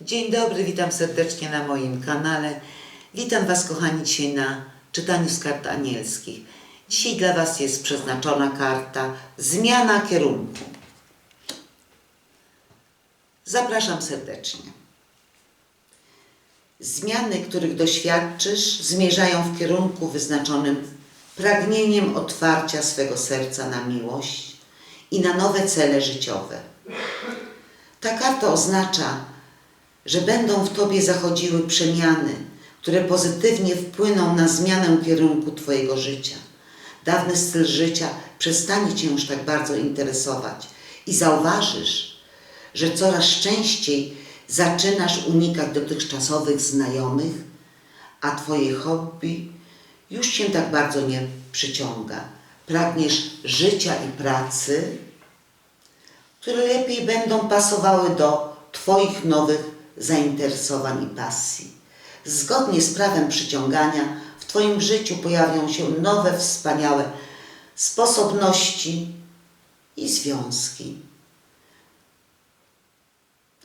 Dzień dobry, witam serdecznie na moim kanale. Witam Was, kochani, dzisiaj na czytaniu z kart anielskich. Dzisiaj dla Was jest przeznaczona karta Zmiana kierunku. Zapraszam serdecznie. Zmiany, których doświadczysz, zmierzają w kierunku wyznaczonym pragnieniem otwarcia swego serca na miłość i na nowe cele życiowe. Ta karta oznacza, że będą w Tobie zachodziły przemiany, które pozytywnie wpłyną na zmianę kierunku Twojego życia. Dawny styl życia przestanie Cię już tak bardzo interesować i zauważysz, że coraz częściej zaczynasz unikać dotychczasowych znajomych, a Twoje hobby już Cię tak bardzo nie przyciąga. Pragniesz życia i pracy, które lepiej będą pasowały do Twoich nowych zainteresowań i pasji. Zgodnie z prawem przyciągania w Twoim życiu pojawią się nowe, wspaniałe sposobności i związki.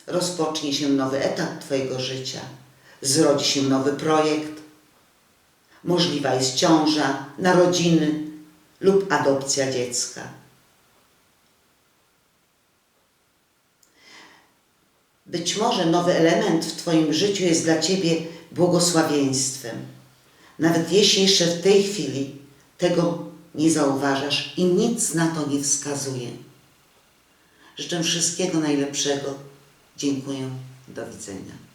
Rozpocznie się nowy etap Twojego życia, zrodzi się nowy projekt, możliwa jest ciąża, narodziny lub adopcja dziecka. Być może nowy element w Twoim życiu jest dla Ciebie błogosławieństwem. Nawet jeśli jeszcze w tej chwili tego nie zauważasz i nic na to nie wskazuje. Życzę wszystkiego najlepszego. Dziękuję. Do widzenia.